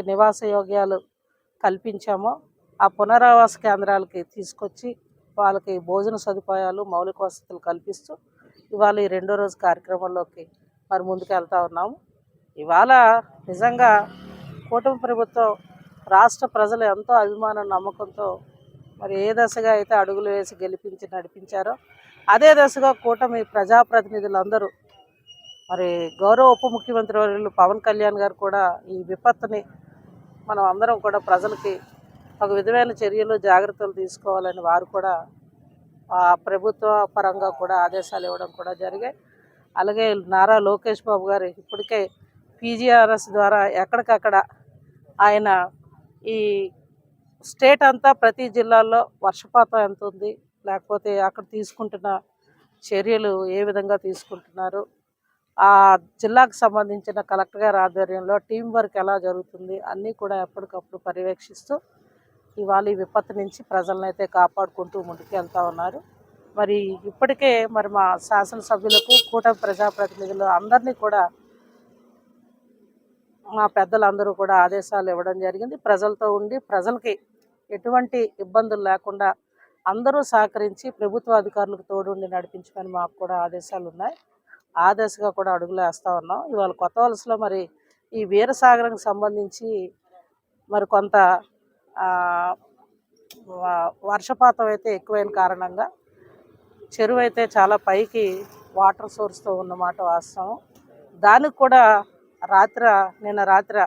వాళ్ళకి నివాస యోగ్యాలు కల్పించామో ఆ పునరావాస కేంద్రాలకి తీసుకొచ్చి వాళ్ళకి భోజన సదుపాయాలు మౌలిక వసతులు కల్పిస్తూ ఇవాళ ఈ రెండో రోజు కార్యక్రమంలోకి మరి ముందుకు వెళ్తా ఉన్నాము. ఇవాళ నిజంగా కూటమి ప్రభుత్వం రాష్ట్ర ప్రజలు ఎంతో అభిమానం నమ్మకంతో మరి ఏ దశగా అయితే అడుగులు వేసి గెలిపించి నడిపించారో అదే దశగా కూటమి ప్రజాప్రతినిధులందరూ మరి గౌరవ ఉప ముఖ్యమంత్రి వర్యులు పవన్ కళ్యాణ్ గారు కూడా ఈ విపత్తుని మనం అందరం కూడా ప్రజలకి ఒక విధమైన చర్యలు జాగ్రత్తలు తీసుకోవాలని వారు కూడా ఆ ప్రభుత్వ పరంగా కూడా ఆదేశాలు ఇవ్వడం కూడా జరిగాయి. అలాగే నారా లోకేష్ బాబు గారు ఇప్పటికే పీజీఆర్ఎస్ ద్వారా ఎక్కడికక్కడ ఆయన ఈ స్టేట్ అంతా ప్రతి జిల్లాల్లో వర్షపాతం ఎంత ఉంది లేకపోతే అక్కడ తీసుకుంటున్న చర్యలు ఏ విధంగా తీసుకుంటున్నారు ఆ జిల్లాకు సంబంధించిన కలెక్టర్ గారి ఆధ్వర్యంలో టీం వర్క్ ఎలా జరుగుతుంది అన్నీ కూడా ఎప్పటికప్పుడు పర్యవేక్షిస్తూ ఇవాళ ఈ విపత్తు నుంచి ప్రజలను అయితే కాపాడుకుంటూ ముందుకు ఉన్నారు. మరి ఇప్పటికే మరి మా శాసనసభ్యులకు కూటమి ప్రజాప్రతినిధులు అందరినీ కూడా మా పెద్దలందరూ కూడా ఆదేశాలు ఇవ్వడం జరిగింది. ప్రజలతో ఉండి ప్రజలకి ఎటువంటి ఇబ్బందులు లేకుండా అందరూ సహకరించి ప్రభుత్వ అధికారులకు తోడుండి నడిపించమని మాకు కూడా ఆదేశాలు ఉన్నాయి ఆ దశగా కూడా అడుగులు వేస్తూ ఉన్నాం. ఇవాళ కొత్త వలసలో మరి ఈ వీరసాగరంకి సంబంధించి మరి కొంత వ- వర్షపాతం అయితే ఎక్కువైన కారణంగా చెరువు అయితే చాలా పైకి వాటర్ సోర్స్తో ఉన్నమాట వాస్తవం. దానికి కూడా రాత్ర నిన్న రాత్ర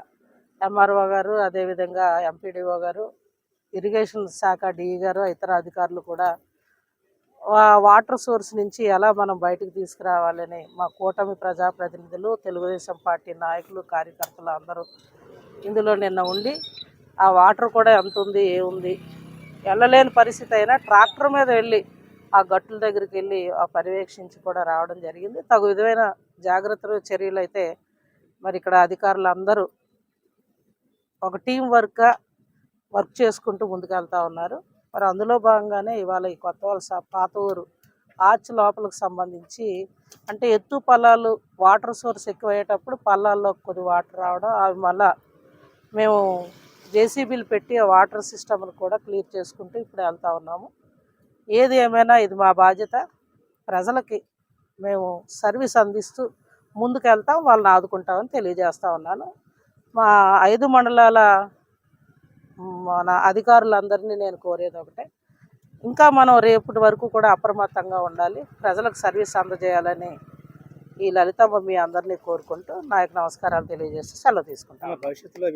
ఎంఆర్ఓ గారు అదేవిధంగా ఎంపీడీఓ గారు ఇరిగేషన్ శాఖ డిఈ గారు ఇతర అధికారులు కూడా వాటర్ సోర్స్ నుంచి ఎలా మనం బయటకు తీసుకురావాలని మా కూటమి ప్రజాప్రతినిధులు తెలుగుదేశం పార్టీ నాయకులు కార్యకర్తలు అందరూ ఇందులో నిన్న ఉండి ఆ వాటర్ కూడా ఎంత ఉంది ఏముంది వెళ్ళలేని పరిస్థితి అయినా ట్రాక్టర్ మీద వెళ్ళి ఆ గట్టుల దగ్గరికి వెళ్ళి ఆ పర్యవేక్షించి కూడా రావడం జరిగింది. తగు విధమైన జాగ్రత్తలు చర్యలు అయితే మరి ఇక్కడ అధికారులు అందరూ ఒక టీం వర్క్గా వర్క్ చేసుకుంటూ ముందుకెళ్తా ఉన్నారు. మరి అందులో భాగంగానే ఇవాళ ఈ కొత్త వలస పాత ఊరు ఆర్చ్ లోపలికి సంబంధించి అంటే ఎత్తు పల్లాలు వాటర్ సోర్స్ ఎక్కువయ్యేటప్పుడు పల్లాల్లో కొద్ది వాటర్ రావడం అవి మళ్ళా మేము జేసీబీలు పెట్టి ఆ వాటర్ సిస్టమ్ను కూడా క్లియర్ చేసుకుంటూ ఇప్పుడు వెళ్తా ఉన్నాము. ఏది ఏమైనా ఇది మా బాధ్యత. ప్రజలకి మేము సర్వీస్ అందిస్తూ ముందుకు వెళ్తాం వాళ్ళని ఆదుకుంటామని తెలియజేస్తూ ఉన్నాను. మా ఐదు మండలాల మన అధికారులందరినీ నేను కోరేది ఒకటే. ఇంకా మనం రేపటి వరకు కూడా అప్రమత్తంగా ఉండాలి. ప్రజలకు సర్వీస్ అందజేయాలని ఈ లలితమ్మ మీ అందరినీ కోరుకుంటూ నా యొక్క నమస్కారాలు తెలియజేసి సెలవు తీసుకుంటాను. భవిష్యత్తులో